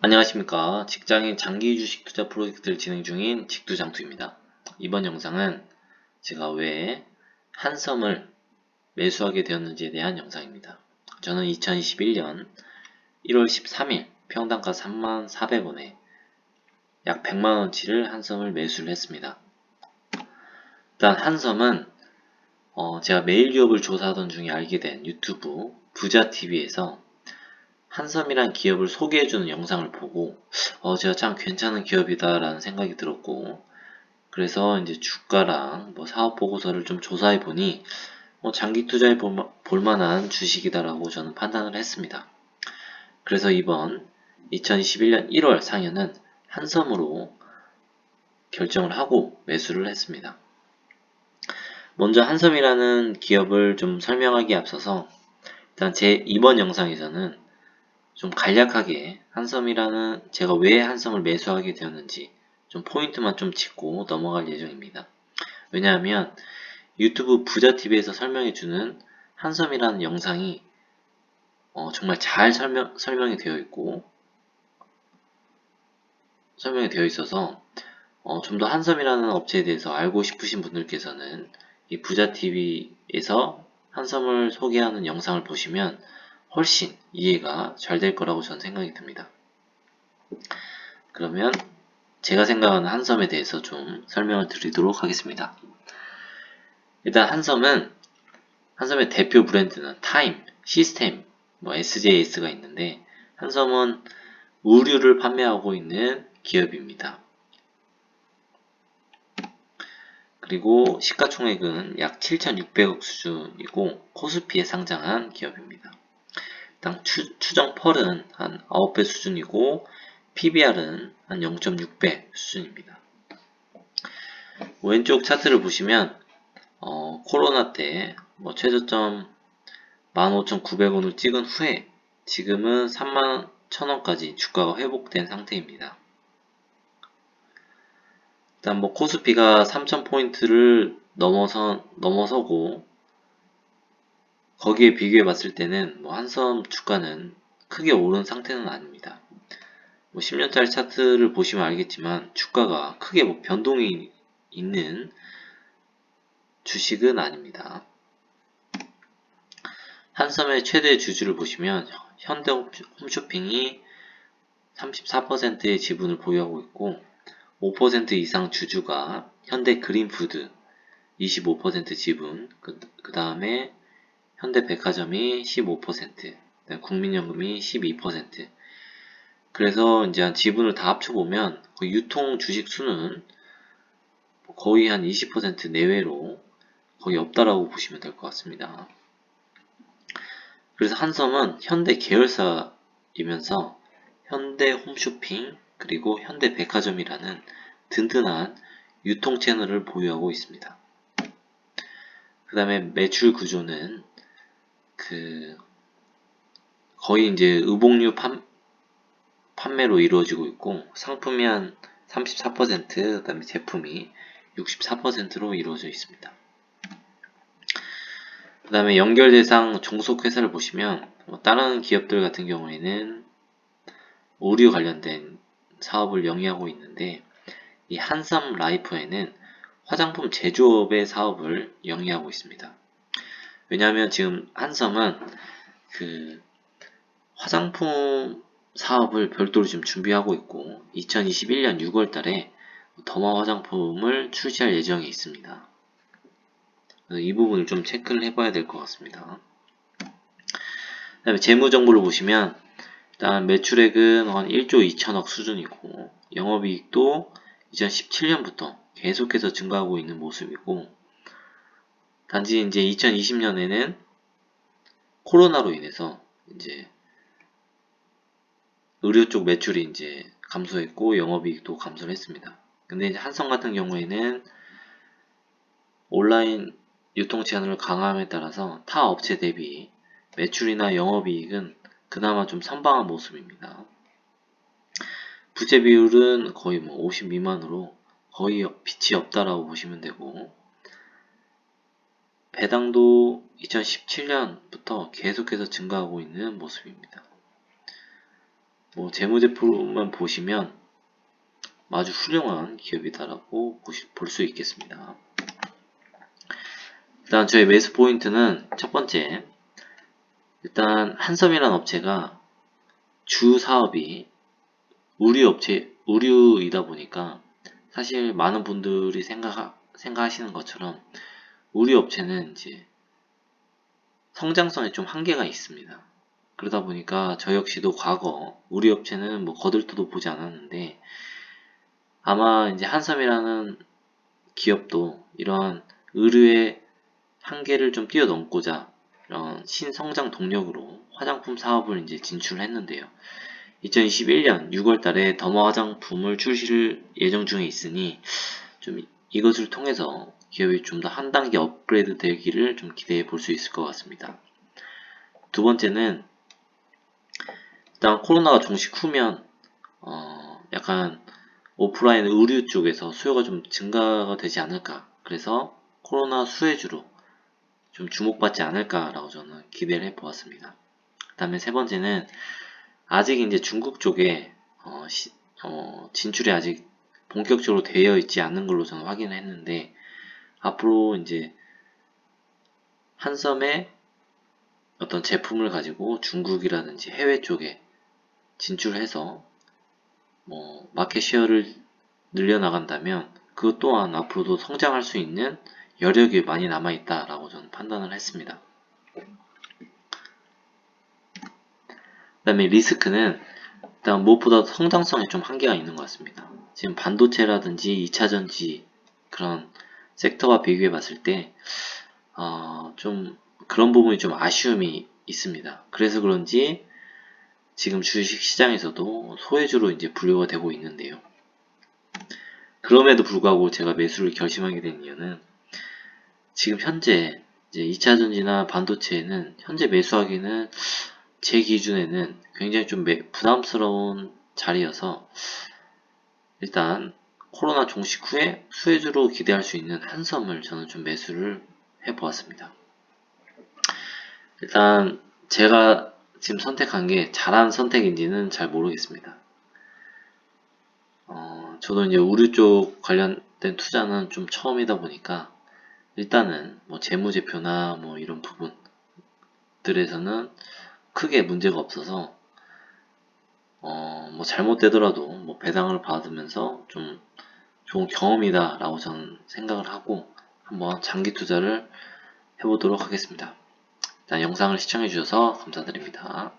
안녕하십니까. 직장인 장기 주식 투자 프로젝트를 진행 중인 직투장투입니다. 이번 영상은 제가 왜 한섬을 매수하게 되었는지에 대한 영상입니다. 저는 2021년 1월 13일 평당가 34,400원에 약 100만원치를 한섬을 매수를 했습니다. 일단 한섬은 어 제가 매일 기업을 조사하던 중에 알게 된 유튜브 부자TV에서 한섬이란 기업을 소개해주는 영상을 보고 어 제가 참 괜찮은 기업이다 라는 생각이 들었고 그래서 이제 주가랑 뭐 사업 보고서를 좀 조사해 보니 어 장기 투자에 볼만한 주식이다라고 저는 판단을 했습니다. 그래서 이번 2021년 1월 상여는 한섬으로 결정을 하고 매수를 했습니다. 먼저 한섬이라는 기업을 좀 설명하기 앞서서 일단 제 이번 영상에서는 좀 간략하게 한섬이라는 제가 왜 한섬을 매수하게 되었는지 좀 포인트만 좀 짚고 넘어갈 예정입니다. 왜냐하면 유튜브 부자TV에서 설명해주는 한섬이라는 영상이 어, 정말 잘 설명, 설명이 되어 있고 설명이 되어 있어서 어, 좀 더 한섬이라는 업체에 대해서 알고 싶으신 분들께서는 이 부자TV에서 한섬을 소개하는 영상을 보시면 훨씬 이해가 잘 될 거라고 저는 생각이 듭니다. 그러면 제가 생각하는 한섬에 대해서 좀 설명을 드리도록 하겠습니다. 일단 한섬은 한섬의 대표 브랜드는 타임, 시스템, 뭐 SJS가 있는데 한섬은 의류를 판매하고 있는 기업입니다. 그리고 시가총액은 약 7,600억 수준이고 코스피에 상장한 기업입니다. 당 추, 추정 펄은 한 9배 수준이고 PBR은 한 0.6배 수준입니다. 왼쪽 차트를 보시면 어, 코로나 때 뭐 최저점 15,900원을 찍은 후에 지금은 3만 1,000원까지 주가가 회복된 상태입니다. 일단 뭐 코스피가 3,000포인트를 넘어서, 넘어서고 거기에 비교해 봤을 때는 뭐 한섬 주가는 크게 오른 상태는 아닙니다. 뭐 10년짜리 차트를 보시면 알겠지만 주가가 크게 뭐 변동이 있는 주식은 아닙니다. 한섬의 최대 주주를 보시면 현대 홈쇼핑이 34%의 지분을 보유하고 있고 5% 이상 주주가 현대 그린푸드 25% 지분 그, 그 다음에 현대백화점이 15%, 국민연금이 12%. 그래서 이제 한 지분을 다 합쳐보면 그 유통 주식 수는 거의 한 20% 내외로 거의 없다라고 보시면 될 것 같습니다. 그래서 한섬은 현대 계열사이면서 현대 홈쇼핑 그리고 현대 백화점이라는 든든한 유통 채널을 보유하고 있습니다. 그 다음에 매출 구조는 그 거의 이제 의복류 판, 판매로 이루어지고 있고 상품이 한 34%, 그 다음에 제품이 64%로 이루어져 있습니다. 그 다음에 연결 대상 종속 회사를 보시면 뭐 다른 기업들 같은 경우에는 의류 관련된 사업을 영위하고 있는데 이 한삼 라이프에는 화장품 제조업의 사업을 영위하고 있습니다. 왜냐하면 지금 한섬은 그 화장품 사업을 별도로 지금 준비하고 있고 2021년 6월 달에 더마 화장품을 출시할 예정이 있습니다. 이 부분을 좀 체크를 해봐야 될 것 같습니다. 그 다음에 재무 정보를 보시면 일단 매출액은 한 1조 2천억 수준이고 영업이익도 2017년부터 계속해서 증가하고 있는 모습이고 단지 이제 2020년에는 코로나로 인해서 이제 의료 쪽 매출이 이제 감소했고 영업이익도 감소를 했습니다. 근데 이제 한성 같은 경우에는 온라인 유통 채널을 강화함에 따라서 타 업체 대비 매출이나 영업이익은 그나마 좀 선방한 모습입니다. 부채 비율은 거의 뭐 50 미만으로 거의 빛이 없다라고 보시면 되고 배당도 2017년부터 계속해서 증가하고 있는 모습입니다. 뭐 재무제표만 보시면 아주 훌륭한 기업이다라고 볼 수 있겠습니다. 일단 저희 매수 포인트는 첫 번째 일단 한섬이라는 업체가 주 사업이 의류 업체 의류이다 보니까 사실 많은 분들이 생각 생각하시는 것처럼 의류 업체는 이제 성장성에 좀 한계가 있습니다. 그러다 보니까 저 역시도 과거 우리 업체는 뭐 거들떠도 보지 않았는데 아마 이제 한섬이라는 기업도 이러한 의류의 한계를 좀 뛰어넘고자 이런 신성장 동력으로 화장품 사업을 이제 진출했는데요. 2021년 6월 달에 더머 화장품을 출시를 예정 중에 있으니 좀 이것을 통해서 기업이 좀 더 한 단계 업그레이드 되기를 좀 기대해 볼 수 있을 것 같습니다. 두 번째는 일단 코로나가 종식 후면 어 약간 오프라인 의류 쪽에서 수요가 좀 증가가 되지 않을까 그래서 코로나 수혜주로 좀 주목받지 않을까라고 저는 기대를 해 보았습니다. 그 다음에 세 번째는 아직 이제 중국 쪽에 어, 시, 어, 진출이 아직 본격적으로 되어 있지 않는 걸로 저는 확인을 했는데 앞으로 이제 한섬의 어떤 제품을 가지고 중국이라든지 해외 쪽에 진출해서 뭐 마켓 쉐어를 늘려나간다면 그것 또한 앞으로도 성장할 수 있는 여력이 많이 남아있다 라고 저는 판단을 했습니다. 그 다음에 리스크는 일단 무엇보다 성장성에 좀 한계가 있는 것 같습니다. 지금 반도체라든지 2차전지 그런 섹터와 비교해 봤을 때, 어, 좀 그런 부분이 좀 아쉬움이 있습니다. 그래서 그런지 지금 주식 시장에서도 소외주로 이제 분류가 되고 있는데요. 그럼에도 불구하고 제가 매수를 결심하게 된 이유는 지금 현재 이제 2차전지나 반도체는 현재 매수하기는 제 기준에는 굉장히 좀 부담스러운 자리여서 일단 코로나 종식 후에 수혜주로 기대할 수 있는 한섬을 저는 좀 매수를 해보았습니다. 일단 제가 지금 선택한 게 잘한 선택인지는 잘 모르겠습니다. 어, 저도 이제 우류 쪽 관련된 투자는 좀 처음이다 보니까 일단은 뭐 재무제표나 뭐 이런 부분들에서는 크게 문제가 없어서 어, 뭐 잘못되더라도 뭐 배당을 받으면서 좀 좋은 경험이다 라고 저는 생각을 하고 한번 장기 투자를 해보도록 하겠습니다. 영상을 시청해 주셔서 감사드립니다.